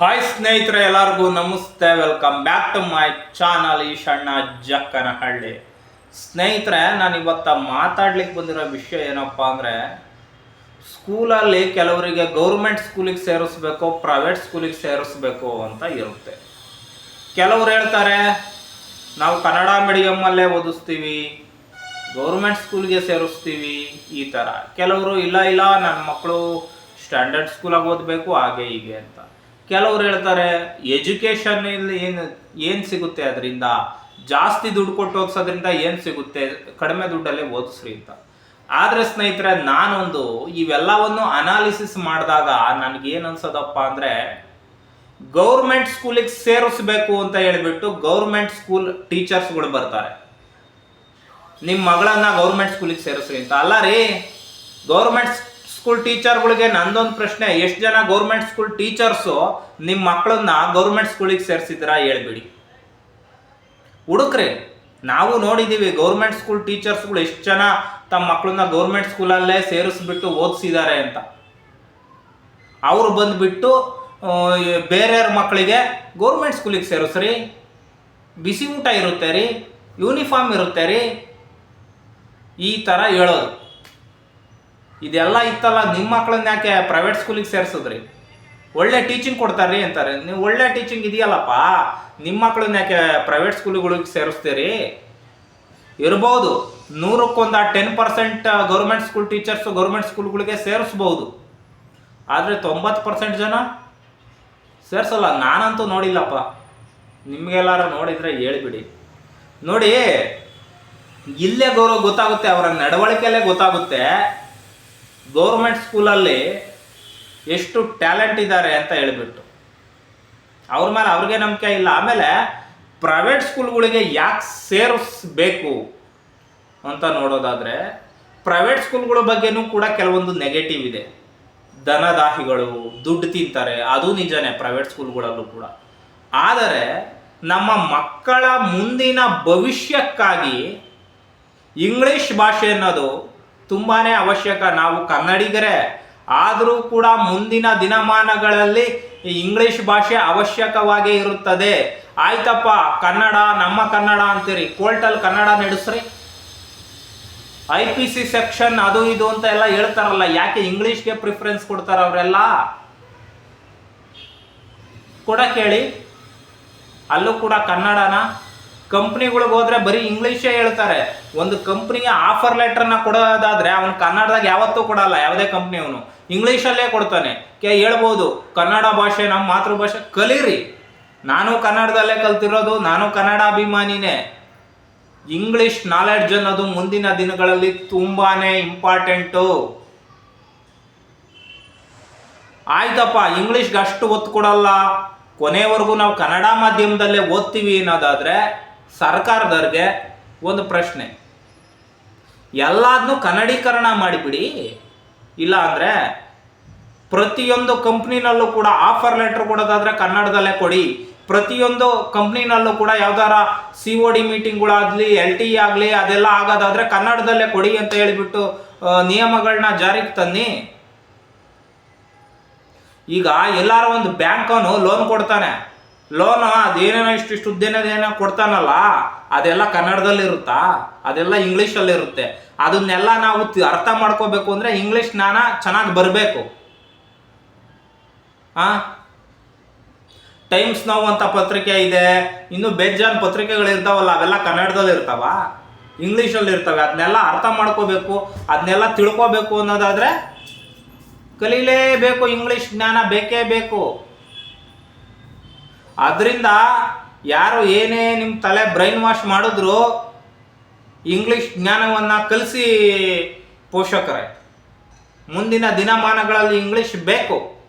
Hi ಸ್ನೇಹಿತರೆ, ಎಲ್ಲರಿಗೂ ನಮಸ್ತೆ. Welcome back to my channel Eshanna Jakkanahalli. ಸ್ನೇಹಿತರೆ ನಾನು ಇವತ್ತ ಮಾತಾಡ್ಲಿಕ್ಕೆ ಬಂದಿರೋ ವಿಷಯ ಏನಪ್ಪ ಅಂದರೆ ಸ್ಕೂಲಲ್ಲಿ ಕೆಲವರಿಗೆ ಗೌರ್ಮೆಂಟ್ ಸ್ಕೂಲಿಗೆ ಸೇರಿಸ್ಬೇಕು ಪ್ರೈವೇಟ್ ಸ್ಕೂಲಿಗೆ ಸೇರಿಸ್ಬೇಕು ಅಂತ ಇರುತ್ತೆ. ಕೆಲವ್ರು ಹೇಳ್ತಾರೆ, ನಾವು ಕನ್ನಡ ಮೀಡಿಯಮ್ಮಲ್ಲೇ ಓದಿಸ್ತೀವಿ ಗೌರ್ಮೆಂಟ್ ಸ್ಕೂಲ್ಗೆ ಸೇರಿಸ್ತೀವಿ, ಈ ಥರ ಕೆಲವರು, ಇಲ್ಲ ಇಲ್ಲ ನನ್ನ ಮಕ್ಕಳು ಸ್ಟ್ಯಾಂಡರ್ಡ್ ಸ್ಕೂಲಾಗಿ ಓದಬೇಕು, ಹಾಗೆ ಹೀಗೆ ಅಂತ. ಕೆಲವ್ರು ಹೇಳ್ತಾರೆ ಎಜುಕೇಷನ್ ಏನು ಏನು ಸಿಗುತ್ತೆ ಅದರಿಂದ? ಜಾಸ್ತಿ ದುಡ್ಡು ಕೊಟ್ಟು ಹೋಗ್ಸೋದ್ರಿಂದ ಏನು ಸಿಗುತ್ತೆ? ಕಡಿಮೆ ದುಡ್ಡಲ್ಲೇ ಓದಿಸ್ರಿ ಅಂತ. ಆದರೆ ಸ್ನೇಹಿತರೆ, ನಾನೊಂದು ಇವೆಲ್ಲವನ್ನು ಅನಾಲಿಸಿಸ್ ಮಾಡಿದಾಗ ನನಗೇನು ಅನ್ಸೋದಪ್ಪ ಅಂದರೆ, ಗೌರ್ಮೆಂಟ್ ಸ್ಕೂಲಿಗೆ ಸೇರಿಸ್ಬೇಕು ಅಂತ ಹೇಳಿಬಿಟ್ಟು ಗೌರ್ಮೆಂಟ್ ಸ್ಕೂಲ್ ಟೀಚರ್ಸ್ಗಳು ಬರ್ತಾರೆ. ನಿಮ್ಮ ಮಗಳನ್ನ ಗೌರ್ಮೆಂಟ್ ಸ್ಕೂಲಿಗೆ ಸೇರಿಸ್ರಿ ಅಂತ. ಅಲ್ಲ ರೀ, ಗೌರ್ಮೆಂಟ್ ಸ್ಕೂಲ್ ಟೀಚರ್ಗಳಿಗೆ ನಂದೊಂದು ಪ್ರಶ್ನೆ, ಎಷ್ಟು ಜನ ಗೌರ್ಮೆಂಟ್ ಸ್ಕೂಲ್ ಟೀಚರ್ಸು ನಿಮ್ಮ ಮಕ್ಕಳನ್ನ ಗೌರ್ಮೆಂಟ್ ಸ್ಕೂಲಿಗೆ ಸೇರಿಸಿದ್ರಾ ಹೇಳ್ಬಿಡಿ. ಹುಡುಕ್ರಿ, ನಾವು ನೋಡಿದ್ದೀವಿ ಗೌರ್ಮೆಂಟ್ ಸ್ಕೂಲ್ ಟೀಚರ್ಸ್ಗಳು ಎಷ್ಟು ಜನ ತಮ್ಮ ಮಕ್ಕಳನ್ನ ಗೌರ್ಮೆಂಟ್ ಸ್ಕೂಲಲ್ಲೇ ಸೇರಿಸ್ಬಿಟ್ಟು ಓದಿಸಿದ್ದಾರೆ ಅಂತ. ಅವರು ಬಂದುಬಿಟ್ಟು ಬೇರೆಯವ್ರ ಮಕ್ಕಳಿಗೆ ಗೌರ್ಮೆಂಟ್ ಸ್ಕೂಲಿಗೆ ಸೇರಿಸ್ರಿ. ಬಿಸಿ ಊಟ ಇರುತ್ತೆ ರೀ ಯೂನಿಫಾರ್ಮ್ ಇರುತ್ತೆ ರೀ. ಈ ಥರ ಹೇಳೋದು ಇದೆಲ್ಲ ಇತ್ತಲ್ಲ ನಿಮ್ಮ ಮಕ್ಕಳನ್ನ ಯಾಕೆ ಪ್ರೈವೇಟ್ ಸ್ಕೂಲಿಗೆ ಸೇರಿಸಿದ್ರಿ? ಒಳ್ಳೆ ಟೀಚಿಂಗ್ ಕೊಡ್ತಾರ್ರಿ ಅಂತಾರೆ. ನೀವು ಒಳ್ಳೆ ಟೀಚಿಂಗ್ ಇದೆಯಲ್ಲಪ್ಪ. ನಿಮ್ಮ ಮಕ್ಕಳನ್ನ ಯಾಕೆ ಪ್ರೈವೇಟ್ ಸ್ಕೂಲ್ಗಳಿಗೆ ಸೇರಿಸ್ತೀರಿ? ಇರ್ಬೋದು. ನೂರಕ್ಕೊಂದು ten percent government school teachers government ಸ್ಕೂಲ್ಗಳಿಗೆ ಸೇರಿಸ್ಬೋದು. ಆದರೆ ತೊಂಬತ್ತು ಪರ್ಸೆಂಟ್ ಜನ ಸೇರಿಸಲ್ಲ. ನಾನಂತೂ ನೋಡಿಲ್ಲಪ್ಪ. ನಿಮಗೆಲ್ಲಾರು ನೋಡಿದರೆ ಹೇಳಿಬಿಡಿ. ನೋಡಿ, ಇಲ್ಲೇ ಗೌರವ ಗೊತ್ತಾಗುತ್ತೆ, ಅವರ ನಡವಳಿಕೆಯಲ್ಲೇ ಗೊತ್ತಾಗುತ್ತೆ. ಗೌರ್ಮೆಂಟ್ ಸ್ಕೂಲಲ್ಲಿ ಎಷ್ಟು ಟ್ಯಾಲೆಂಟ್ ಇದ್ದಾರೆ ಅಂತ ಹೇಳಿಬಿಟ್ಟು. ಅವ್ರ ಮೇಲೆ ಅವ್ರಿಗೆ ನಂಬಿಕೆ ಇಲ್ಲ. ಆಮೇಲೆ ಪ್ರೈವೇಟ್ ಸ್ಕೂಲ್ಗಳಿಗೆ ಯಾಕೆ ಸೇರಿಸ್ಬೇಕು ಅಂತ ನೋಡೋದಾದರೆ, ಪ್ರೈವೇಟ್ ಸ್ಕೂಲ್ಗಳ ಬಗ್ಗೆನೂ ಕೂಡ ಕೆಲವೊಂದು ನೆಗೆಟಿವ್ ಇದೆ. ದನದಾಹಿಗಳು ದುಡ್ಡು ತಿಂತಾರೆ, ಅದು ನಿಜನೇ ಪ್ರೈವೇಟ್ ಸ್ಕೂಲ್ಗಳಲ್ಲೂ ಕೂಡ. ಆದರೆ ನಮ್ಮ ಮಕ್ಕಳ ಮುಂದಿನ ಭವಿಷ್ಯಕ್ಕಾಗಿ ಇಂಗ್ಲಿಷ್ ಭಾಷೆ ಅನ್ನೋದು ತುಂಬಾ ಅವಶ್ಯಕ. ನಾವು ಕನ್ನಡಿಗರೇ, ಆದರೂ ಕೂಡ ಮುಂದಿನ ದಿನಮಾನಗಳಲ್ಲಿ ಇಂಗ್ಲಿಷ್ ಭಾಷೆ ಅವಶ್ಯಕವಾಗೇ ಇರುತ್ತದೆ. ಆಯ್ತಪ್ಪ, ಕನ್ನಡ, ನಮ್ಮ ಕನ್ನಡ ಅಂತೀರಿ. ಕೋರ್ಟಲ್ಲಿ ಕನ್ನಡ ನಡೆಸ್ರಿ. ಐ ಪಿ ಸಿ ಸೆಕ್ಷನ್ ಅದು ಇದು ಅಂತ ಎಲ್ಲ ಹೇಳ್ತಾರಲ್ಲ, ಯಾಕೆ ಇಂಗ್ಲಿಷ್ಗೆ ಪ್ರಿಫರೆನ್ಸ್ ಕೊಡ್ತಾರ ಅವರೆಲ್ಲ? ಕೂಡ ಕೇಳಿ. ಅಲ್ಲೂ ಕೂಡ ಕನ್ನಡನ ಕಂಪ್ನಿಗಳಿಗೆ ಹೋದ್ರೆ ಬರೀ ಇಂಗ್ಲೀಷೇ ಹೇಳ್ತಾರೆ. ಒಂದು ಕಂಪ್ನಿಗೆ ಆಫರ್ ಲೆಟರ್ನ ಕೊಡೋದಾದ್ರೆ ಅವನು ಕನ್ನಡದಾಗ ಯಾವತ್ತೂ ಕೊಡಲ್ಲ, ಯಾವುದೇ ಕಂಪ್ನಿ ಅವನು ಇಂಗ್ಲೀಷಲ್ಲೇ ಕೊಡ್ತಾನೆ. ಕೆ, ಹೇಳ್ಬೋದು, ಕನ್ನಡ ಭಾಷೆ ನಮ್ಮ ಮಾತೃಭಾಷೆ. ಕಲೀರಿ. ನಾನು ಕನ್ನಡದಲ್ಲೇ ಕಲ್ತಿರೋದು, ನಾನು ಕನ್ನಡ ಅಭಿಮಾನಿನೇ. ಇಂಗ್ಲಿಷ್ ನಾಲೆಡ್ಜ್ ಅನ್ನೋದು ಮುಂದಿನ ದಿನಗಳಲ್ಲಿ ತುಂಬಾನೇ ಇಂಪಾರ್ಟೆಂಟು ಆಯ್ತಪ್ಪ, ಇಂಗ್ಲಿಷ್ಗೆ ಅಷ್ಟು ಒತ್ತು ಕೊಡಲ್ಲ. ಕೊನೆವರೆಗೂ ನಾವು ಕನ್ನಡ ಮಾಧ್ಯಮದಲ್ಲೇ ಓದ್ತೀವಿ ಅನ್ನೋದಾದ್ರೆ ಸರ್ಕಾರದವ್ರಿಗೆ ಒಂದು ಪ್ರಶ್ನೆ. ಎಲ್ಲದನ್ನೂ ಕನ್ನಡೀಕರಣ ಮಾಡಿಬಿಡಿ. ಇಲ್ಲ ಅಂದರೆ ಪ್ರತಿಯೊಂದು ಕಂಪ್ನಿನಲ್ಲೂ ಕೂಡ ಆಫರ್ ಲೆಟರ್ ಕೊಡೋದಾದರೆ ಕನ್ನಡದಲ್ಲೇ ಕೊಡಿ. ಪ್ರತಿಯೊಂದು ಕಂಪ್ನಿನಲ್ಲೂ ಕೂಡ ಯಾವ್ದಾರ ಸಿ ಒ ಡಿ ಮೀಟಿಂಗ್ಗಳಾಗಲಿ ಎಲ್ ಟಿ ಆಗಲಿ, ಅದೆಲ್ಲ ಆಗೋದಾದರೆ ಕನ್ನಡದಲ್ಲೇ ಕೊಡಿ ಅಂತ ಹೇಳಿಬಿಟ್ಟು ನಿಯಮಗಳನ್ನ ಜಾರಿಗೆ ತನ್ನಿ. ಈಗ ಎಲ್ಲಾರ ಒಂದು ಬ್ಯಾಂಕ್ ಲೋನ್ ಕೊಡ್ತಾನೆ. ಲೋನ್ ಅದೇನೇನೋ ಇಷ್ಟು ಇಷ್ಟು ಉದ್ದೇನದೇನೋ ಕೊಡ್ತಾನಲ್ಲ, ಅದೆಲ್ಲ ಕನ್ನಡದಲ್ಲಿ ಇರುತ್ತಾ? ಅದೆಲ್ಲ ಇಂಗ್ಲೀಷಲ್ಲಿ ಇರುತ್ತೆ. ಅದನ್ನೆಲ್ಲ ನಾವು ಅರ್ಥ ಮಾಡ್ಕೋಬೇಕು ಅಂದರೆ ಇಂಗ್ಲೀಷ್ ಜ್ಞಾನ ಚೆನ್ನಾಗಿ ಬರಬೇಕು. ಆ? ಟೈಮ್ಸ್ ನಾವು ಅಂತ ಪತ್ರಿಕೆ ಇದೆ. ಇನ್ನು ಬೇಜಾನ್ ಪತ್ರಿಕೆಗಳು ಇರ್ತಾವಲ್ಲ, ಅವೆಲ್ಲ ಕನ್ನಡದಲ್ಲಿ ಇರ್ತಾವ. ಇಂಗ್ಲೀಷಲ್ಲಿ ಇರ್ತವೆ. ಅದನ್ನೆಲ್ಲ ಅರ್ಥ ಮಾಡ್ಕೋಬೇಕು. ಅದನ್ನೆಲ್ಲ ತಿಳ್ಕೋಬೇಕು ಅನ್ನೋದಾದರೆ ಕಲೀಲೇಬೇಕು. ಇಂಗ್ಲಿಷ್ ಜ್ಞಾನ ಬೇಕೇ ಬೇಕು. ಅದರಿಂದ ಯಾರು ಏನೇ ನಿಮ್ಮ ತಲೆ ಬ್ರೈನ್ ವಾಶ್ ಮಾಡಿದ್ರು ಇಂಗ್ಲಿಷ್ ಜ್ಞಾನವನ್ನು ಕಲಿಸಿ ಪೋಷಕರೇ. ಮುಂದಿನ ದಿನಮಾನಗಳಲ್ಲಿ ಇಂಗ್ಲಿಷ್ ಬೇಕು.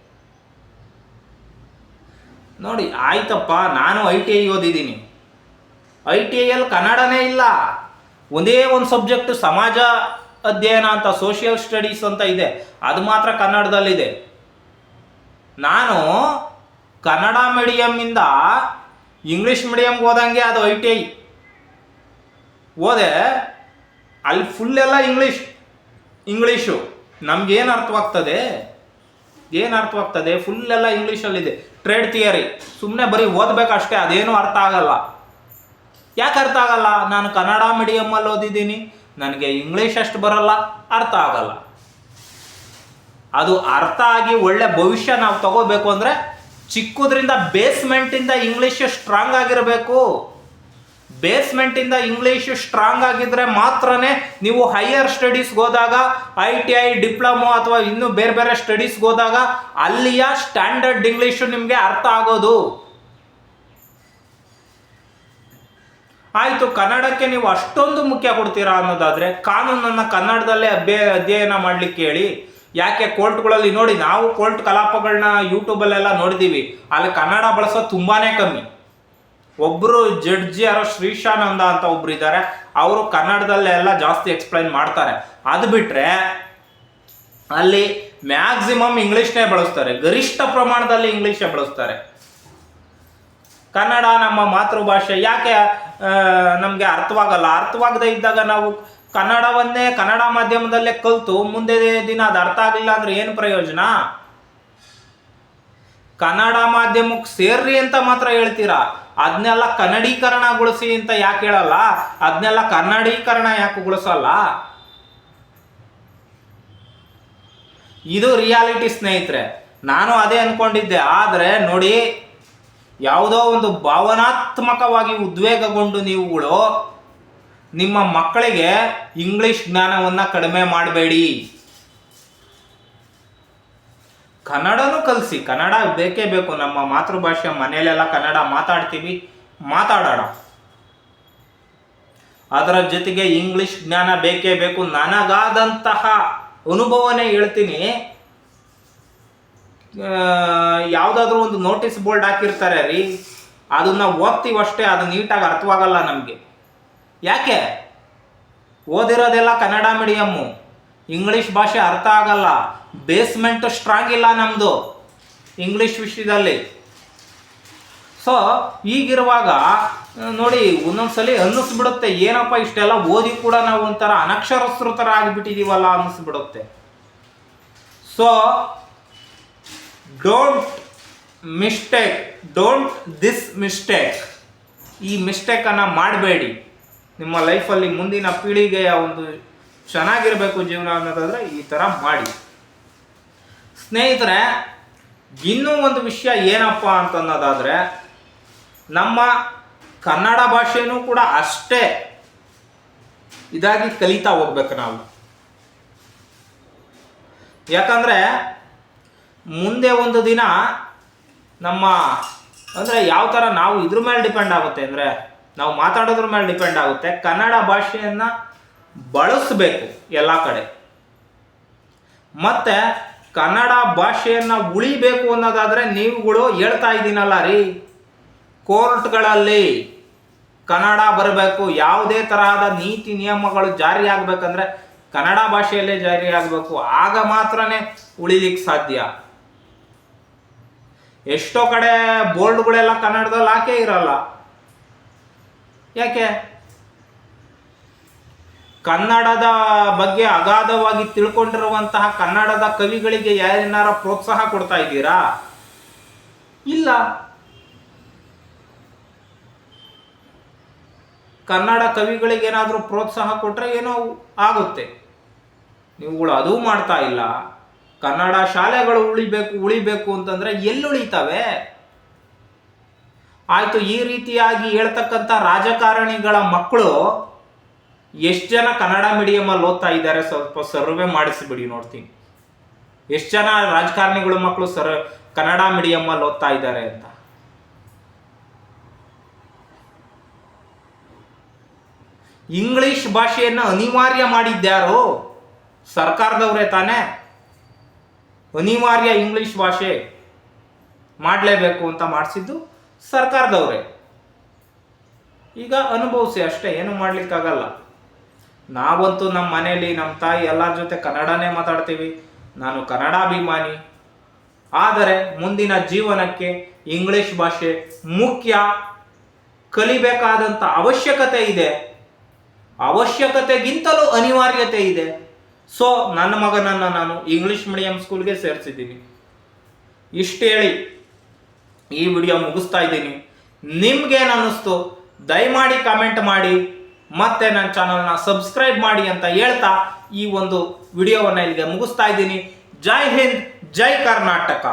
ನೋಡಿ, ಆಯ್ತಪ್ಪ, ನಾನು ಐ ಟಿ ಐ ಓದಿದ್ದೀನಿ. ಐ ಟಿ ಐಯಲ್ಲಿ ಕನ್ನಡನೇ ಇಲ್ಲ. ಒಂದೇ ಒಂದು ಸಬ್ಜೆಕ್ಟ್ ಸಮಾಜ ಅಧ್ಯಯನ ಅಂತ ಸೋಷಿಯಲ್ ಸ್ಟಡೀಸ್ ಅಂತ ಇದೆ. ಅದು ಮಾತ್ರ ಕನ್ನಡದಲ್ಲಿದೆ. ನಾನು ಕನ್ನಡ ಮೀಡಿಯಮ್ಮಿಂದ ಇಂಗ್ಲೀಷ್ ಮೀಡಿಯಮ್ಗೆ ಓದಂಗೆ ಅದು ಐ ಟಿ ಐ ಓದೆ ಅಲ್ಲಿ ಫುಲ್ ಎಲ್ಲ ಇಂಗ್ಲೀಷ್ ಇಂಗ್ಲೀಷು ನಮ್ಗೇನು ಅರ್ಥವಾಗ್ತದೆ? ಏನು ಅರ್ಥವಾಗ್ತದೆ? ಫುಲ್ ಎಲ್ಲ ಇಂಗ್ಲೀಷಲ್ಲಿದೆ ಟ್ರೇಡ್ ಥಿಯರಿ ಸುಮ್ಮನೆ ಬರೀ ಓದಬೇಕಷ್ಟೇ, ಅದೇನು ಅರ್ಥ ಆಗಲ್ಲ. ಯಾಕೆ ಅರ್ಥ ಆಗಲ್ಲ? ನಾನು ಕನ್ನಡ ಮೀಡಿಯಮ್ಮಲ್ಲಿ ಓದಿದ್ದೀನಿ. ನನಗೆ ಇಂಗ್ಲೀಷ್ ಅಷ್ಟು ಬರಲ್ಲ, ಅರ್ಥ ಆಗಲ್ಲ. ಅದು ಅರ್ಥ ಆಗಿ ಒಳ್ಳೆ ಭವಿಷ್ಯ ನಾವು ತಗೋಬೇಕು ಅಂದರೆ ಚಿಕ್ಕದ್ರಿಂದ ಬೇಸ್ಮೆಂಟಿಂದ ಇಂಗ್ಲೀಷ್ ಸ್ಟ್ರಾಂಗ್ ಆಗಿರಬೇಕು. ಬೇಸ್ಮೆಂಟಿಂದ ಇಂಗ್ಲೀಷ್ ಸ್ಟ್ರಾಂಗ್ ಆಗಿದ್ರೆ ಮಾತ್ರನೇ ನೀವು ಹೈಯರ್ ಸ್ಟಡೀಸ್ಗೆ ಹೋದಾಗ ಐ ಟಿ ಐ ಡಿಪ್ಲೊಮೊ ಅಥವಾ ಇನ್ನೂ ಬೇರೆ ಬೇರೆ ಸ್ಟಡೀಸ್ಗೆ ಹೋದಾಗ ಅಲ್ಲಿಯ ಸ್ಟ್ಯಾಂಡರ್ಡ್ ಇಂಗ್ಲೀಷು ನಿಮಗೆ ಅರ್ಥ ಆಗೋದು. ಆಯಿತು, ಕನ್ನಡಕ್ಕೆ ನೀವು ಅಷ್ಟೊಂದು ಮುಖ್ಯ ಕೊಡ್ತೀರಾ ಅನ್ನೋದಾದರೆ ಕಾನೂನನ್ನು ಕನ್ನಡದಲ್ಲೇ ಅಭ್ಯ ಅಧ್ಯಯನ ಮಾಡಲಿಕ್ಕೆ ಹೇಳಿ. ಯಾಕೆ ಕೋರ್ಟ್ಗಳಲ್ಲಿ ನೋಡಿ, ನಾವು ಕೋರ್ಟ್ ಕಲಾಪಗಳನ್ನ ಯೂಟ್ಯೂಬಲ್ಲೆಲ್ಲ ನೋಡಿದ್ದೀವಿ. ಅಲ್ಲಿ ಕನ್ನಡ ಬಳಸೋದು ತುಂಬಾ ಕಮ್ಮಿ. ಒಬ್ಬರು ಜಡ್ಜ್ ಯಾರೋ ಶ್ರೀಶಾನಂದ ಅಂತ ಒಬ್ರು ಇದ್ದಾರೆ, ಅವರು ಕನ್ನಡದಲ್ಲೇ ಎಲ್ಲ ಜಾಸ್ತಿ ಎಕ್ಸ್ಪ್ಲೈನ್ ಮಾಡ್ತಾರೆ. ಅದು ಬಿಟ್ಟರೆ ಅಲ್ಲಿ ಮ್ಯಾಕ್ಸಿಮಮ್ ಇಂಗ್ಲೀಷ್ನೇ ಬಳಸ್ತಾರೆ. ಗರಿಷ್ಠ ಪ್ರಮಾಣದಲ್ಲಿ ಇಂಗ್ಲೀಷೇ ಬಳಸ್ತಾರೆ. ಕನ್ನಡ ನಮ್ಮ ಮಾತೃಭಾಷೆ. ಯಾಕೆ ನಮಗೆ ಅರ್ಥವಾಗಲ್ಲ? ಅರ್ಥವಾಗದೇ ಇದ್ದಾಗ ನಾವು ಕನ್ನಡವನ್ನೇ ಕನ್ನಡ ಮಾಧ್ಯಮದಲ್ಲೇ ಕಲಿತು ಮುಂದೆ ದಿನ ಅದು ಅರ್ಥ ಆಗಲಿಲ್ಲ ಅಂದ್ರೆ ಏನು ಪ್ರಯೋಜನ? ಕನ್ನಡ ಮಾಧ್ಯಮಕ್ಕೆ ಸೇರ್ರಿ ಅಂತ ಮಾತ್ರ ಹೇಳ್ತೀರಾ? ಅದನ್ನೆಲ್ಲ ಕನ್ನಡೀಕರಣಗೊಳಿಸಿ ಅಂತ ಯಾಕೆ ಹೇಳಲ್ಲ? ಅದನ್ನೆಲ್ಲ ಕನ್ನಡೀಕರಣ ಯಾಕೆ ಗೊಳಿಸಲ್ಲ? ಇದು ರಿಯಾಲಿಟಿ ಸ್ನೇಹಿತರೆ, ನಾನು ಅದೇ ಅನ್ಕೊಂಡಿದ್ದೆ, ಆದರೆ ನೋಡಿ, ಯಾವುದೋ ಒಂದು ಭಾವನಾತ್ಮಕವಾಗಿ ಉದ್ವೇಗಗೊಂಡು ನೀವುಗಳು ನಿಮ್ಮ ಮಕ್ಕಳಿಗೆ ಇಂಗ್ಲಿಷ್ ಜ್ಞಾನವನ್ನು ಕಡಿಮೆ ಮಾಡಬೇಡಿ. ಕನ್ನಡನೂ ಕಲಿಸಿ, ಕನ್ನಡ ಬೇಕೇ ಬೇಕು. ನಮ್ಮ ಮಾತೃಭಾಷೆ, ಮನೆಯಲ್ಲೆಲ್ಲ ಕನ್ನಡ ಮಾತಾಡ್ತೀವಿ, ಮಾತಾಡೋಣ. ಅದರ ಜೊತೆಗೆ ಇಂಗ್ಲಿಷ್ ಜ್ಞಾನ ಬೇಕೇ ಬೇಕು. ನನಗಾದಂತಹ ಅನುಭವನೇ ಹೇಳ್ತೀನಿ. ಯಾವುದಾದ್ರೂ ಒಂದು ನೋಟಿಸ್ ಬೋರ್ಡ್ ಹಾಕಿರ್ತಾರೆ ರೀ. ಅದನ್ನ ಓದ್ತೀವಷ್ಟೇ, ಅದು ನೀಟಾಗಿ ಅರ್ಥವಾಗಲ್ಲ ನಮಗೆ. ಯಾಕೆ? ಓದಿರೋದೆಲ್ಲ ಕನ್ನಡ ಮೀಡಿಯಮ್ಮು ಇಂಗ್ಲೀಷ್ ಭಾಷೆ ಅರ್ಥ ಆಗಲ್ಲ. ಬೇಸ್ಮೆಂಟ್ ಸ್ಟ್ರಾಂಗ್ ಇಲ್ಲ ನಮ್ಮದು ಇಂಗ್ಲೀಷ್ ವಿಷಯದಲ್ಲಿ. ಸೊ ಈಗಿರುವಾಗ ನೋಡಿ, ಒಂದೊಂದ್ಸಲಿ ಅನ್ನಿಸ್ಬಿಡುತ್ತೆ. ಏನಪ್ಪ ಇಷ್ಟೆಲ್ಲ ಓದಿ ಕೂಡ ನಾವು ಒಂಥರ ಅನಕ್ಷರಸ್ಕೃತರ ಆಗಿಬಿಟ್ಟಿದ್ದೀವಲ್ಲ ಅನ್ನಿಸ್ಬಿಡುತ್ತೆ. So don't mistake don't this mistake ಈ ಮಿಸ್ಟೇಕನ್ನು ಮಾಡಬೇಡಿ. ನಿಮ್ಮ ಲೈಫಲ್ಲಿ ಮುಂದಿನ ಪೀಳಿಗೆಯ ಒಂದು ಚೆನ್ನಾಗಿರಬೇಕು ಜೀವನ ಅನ್ನೋದಾದರೆ ಈ ಥರ ಮಾಡಿ. ಸ್ನೇಹಿತರೆ, ಇನ್ನೂ ಒಂದು ವಿಷಯ ಏನಪ್ಪ ಅಂತನ್ನೋದಾದರೆ, ನಮ್ಮ ಕನ್ನಡ ಭಾಷೆನೂ ಕೂಡ ಅಷ್ಟೇ ಇದಾಗಿ ಕಲಿತಾ ಹೋಗ್ಬೇಕು ನಾವು. ಯಾಕಂದರೆ, ಮುಂದೆ ಒಂದು ದಿನ ನಮ್ಮ, ಅಂದರೆ ಯಾವ ಥರ ನಾವು ಇದ್ರ ಮೇಲೆ ಡಿಪೆಂಡ್ ಆಗುತ್ತೆ ಅಂದರೆ ನಾವು ಮಾತಾಡೋದ್ರ ಮೇಲೆ ಡಿಪೆಂಡ್ ಆಗುತ್ತೆ. ಕನ್ನಡ ಭಾಷೆಯನ್ನು ಬಳಸಬೇಕು ಎಲ್ಲ ಕಡೆ. ಮತ್ತೆ ಕನ್ನಡ ಭಾಷೆಯನ್ನು ಉಳಿಬೇಕು ಅನ್ನೋದಾದರೆ ನೀವುಗಳು ಹೇಳ್ತಾ ಇದ್ದೀನಲ್ಲ ರೀ. ಕೋರ್ಟ್ಗಳಲ್ಲಿ ಕನ್ನಡ ಬರಬೇಕು. ಯಾವುದೇ ತರಹದ ನೀತಿ ನಿಯಮಗಳು ಜಾರಿ ಆಗಬೇಕಂದ್ರೆ ಕನ್ನಡ ಭಾಷೆಯಲ್ಲೇ ಜಾರಿ ಆಗಬೇಕು. ಆಗ ಮಾತ್ರನೇ ಉಳಿಲಿಕ್ಕೆ ಸಾಧ್ಯ. ಎಷ್ಟೋ ಕಡೆ ಬೋರ್ಡ್ಗಳೆಲ್ಲ ಕನ್ನಡದಲ್ಲಿ ಹಾಕೇ ಇರಲ್ಲ. ಯಾಕೆ? ಕನ್ನಡದ ಬಗ್ಗೆ ಅಗಾಧವಾಗಿ ತಿಳ್ಕೊಂಡಿರುವಂತಹ ಕನ್ನಡದ ಕವಿಗಳಿಗೆ ಯಾರೇನಾರ ಪ್ರೋತ್ಸಾಹ ಕೊಡ್ತಾ ಇದ್ದೀರಾ? ಇಲ್ಲ. ಕನ್ನಡ ಕವಿಗಳಿಗೆ ಏನಾದರೂ ಪ್ರೋತ್ಸಾಹ ಕೊಟ್ಟರೆ ಏನೋ ಆಗುತ್ತೆ. ನೀವುಗಳು ಅದೂ ಮಾಡ್ತಾ ಇಲ್ಲ. ಕನ್ನಡ ಶಾಲೆಗಳು ಉಳಿಬೇಕು ಉಳಿಬೇಕು ಅಂತಂದ್ರೆ ಎಲ್ಲಿ ಉಳಿತವೆ? ಆಯ್ತು, ಈ ರೀತಿಯಾಗಿ ಹೇಳ್ತಕ್ಕಂಥ ರಾಜಕಾರಣಿಗಳ ಮಕ್ಕಳು ಎಷ್ಟು ಜನ ಕನ್ನಡ ಮೀಡಿಯಮಲ್ಲಿ ಓದ್ತಾ ಇದ್ದಾರೆ, ಸ್ವಲ್ಪ ಸರ್ವೆ ಮಾಡಿಸಿಬಿಡಿ ನೋಡ್ತೀನಿ. ಎಷ್ಟು ಜನ ರಾಜಕಾರಣಿಗಳ ಮಕ್ಕಳು ಸರ್, ಕನ್ನಡ ಮೀಡಿಯಮಲ್ಲಿ ಓದ್ತಾ ಇದ್ದಾರೆ ಅಂತ. ಇಂಗ್ಲಿಷ್ ಭಾಷೆಯನ್ನು ಅನಿವಾರ್ಯ ಮಾಡಿದ್ಯಾರು ಸರ್ಕಾರದವರೇ ತಾನೇ. ಅನಿವಾರ್ಯ ಇಂಗ್ಲಿಷ್ ಭಾಷೆ ಮಾಡಲೇಬೇಕು ಅಂತ ಮಾಡಿಸಿದ್ದು ಸರ್ಕಾರದವರೇ. ಈಗ ಅನುಭವಿಸಿ ಅಷ್ಟೇ, ಏನು ಮಾಡ್ಲಿಕ್ಕಾಗಲ್ಲ. ನಾವಂತೂ ನಮ್ಮ ಮನೆಯಲ್ಲಿ ನಮ್ಮ ತಾಯಿ ಎಲ್ಲರ ಜೊತೆ ಕನ್ನಡನೇ ಮಾತಾಡ್ತೀವಿ. ನಾನು ಕನ್ನಡಾಭಿಮಾನಿ ಆದರೆ ಮುಂದಿನ ಜೀವನಕ್ಕೆ ಇಂಗ್ಲಿಷ್ ಭಾಷೆ ಮುಖ್ಯ. ಕಲಿಬೇಕಾದಂಥ ಅವಶ್ಯಕತೆ ಇದೆ. ಅವಶ್ಯಕತೆಗಿಂತಲೂ ಅನಿವಾರ್ಯತೆ ಇದೆ. ಸೊ ನನ್ನ ಮಗನನ್ನು ನಾನು ಇಂಗ್ಲಿಷ್ ಮೀಡಿಯಂ ಸ್ಕೂಲ್ಗೆ ಸೇರಿಸಿದ್ದೀನಿ. ಇಷ್ಟು ಹೇಳಿ ಈ ವಿಡಿಯೋ ಮುಗಿಸ್ತಾ ಇದ್ದೀನಿ. ನಿಮ್ಗೇನು ಅನ್ನಿಸ್ತು ದಯಮಾಡಿ ಕಾಮೆಂಟ್ ಮಾಡಿ, ಮತ್ತೆ ನನ್ನ ಚಾನಲ್ನ ಸಬ್ಸ್ಕ್ರೈಬ್ ಮಾಡಿ ಅಂತ ಹೇಳ್ತಾ ಈ ಒಂದು ವಿಡಿಯೋವನ್ನು ಇಲ್ಲಿಗೆ ಮುಗಿಸ್ತಾ ಇದ್ದೀನಿ. ಜೈ ಹಿಂದ್, ಜೈ ಕರ್ನಾಟಕ.